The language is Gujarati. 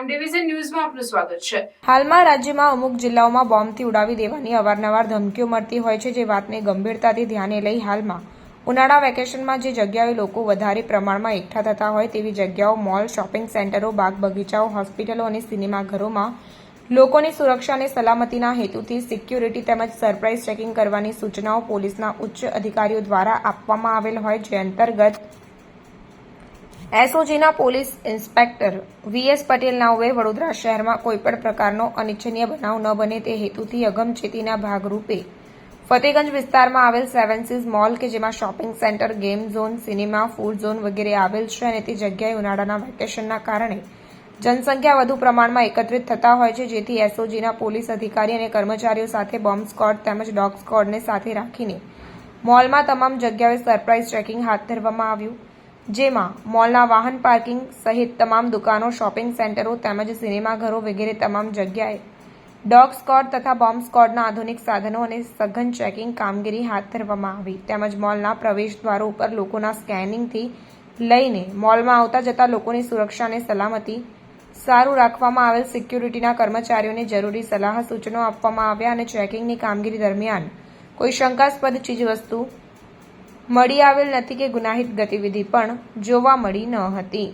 પ્રાઇમ ડિવિઝન ન્યૂઝમાં આપનું સ્વાગત છે. હાલમાં રાજ્યમાં અમુક જિલ્લાઓમાં બોમ્બથી ઉડાવી દેવાની અવારનવાર ધમકીઓ મળતી હોય છે, જે વાતને ગંભીરતાથી ધ્યાને લઈ હાલમાં. ઉનાળા વેકેશનમાં જે જગ્યાએ લોકો વધારે પ્રમાણમાં એકઠા થતા હોય તેવી જગ્યાઓ, મોલ, શોપિંગ સેન્ટરો, બાગ બગીચાઓ, હોસ્પિટલો અને સિનેમાઘરોમાં લોકોની સુરક્ષા અને સલામતીના હેતુથી સિક્યુરિટી તેમજ સરપ્રાઇઝ ચેકિંગ કરવાની સૂચનાઓ પોલીસના ઉચ્ચ અધિકારીઓ દ્વારા આપવામાં આવેલ હોય, જે અંતર્ગત એસઓજીના police inspector V S Patel નાઓએ Vadodara શહેરમાં કોઈપણ પ્રકારનો અનિચ્છનીય બનાવ ન બને તે હેતુથી અગમચેતીના ભાગરૂપે ફતેગંજ વિસ્તારમાં આવેલ સેવન સીઝ મોલ કે જેમાં shopping centre, game zone, cinema, food zone વગેરે આવેલ છે અને તે જગ્યાએ ઉનાળાના વેકેશનના કારણે જનસંખ્યા વધુ પ્રમાણમાં એકત્રિત થતા હોય છે, જેથી એસઓજીના પોલીસ અધિકારી અને કર્મચારીઓ સાથે બોમ્બ સ્કોડ તેમજ ડોગ સ્કોડને સાથે રાખીને મોલમાં તમામ જગ્યાએ સરપ્રાઇઝ ચેકિંગ હાથ ધરવામાં આવ્યું. જેમાં મોલના વાહન પાર્કિંગ સહિત તમામ દુકાનો, શોપિંગ સેન્ટરો તેમજ સિનેમાઘરો વગેરે તમામ જગ્યાએ ડોગ સ્કોડ તથા બોમ્બ સ્કોડના આધુનિક સાધનો અને સઘન ચેકિંગ કામગીરી હાથ ધરવામાં આવી. તેમજ મોલના પ્રવેશદ્વારો ઉપર લોકોના સ્કેનિંગથી લઈને મોલમાં આવતા જતા લોકોની સુરક્ષા અને સલામતી સારું રાખવામાં આવેલ સિક્યુરિટીના કર્મચારીઓને જરૂરી સલાહ સૂચનો આપવામાં આવ્યા અને ચેકિંગની કામગીરી દરમિયાન કોઈ શંકાસ્પદ ચીજવસ્તુ મળી આવેલ નથી કે ગુનાહિત ગતિવિધિ પણ જોવા મળી ન હતી.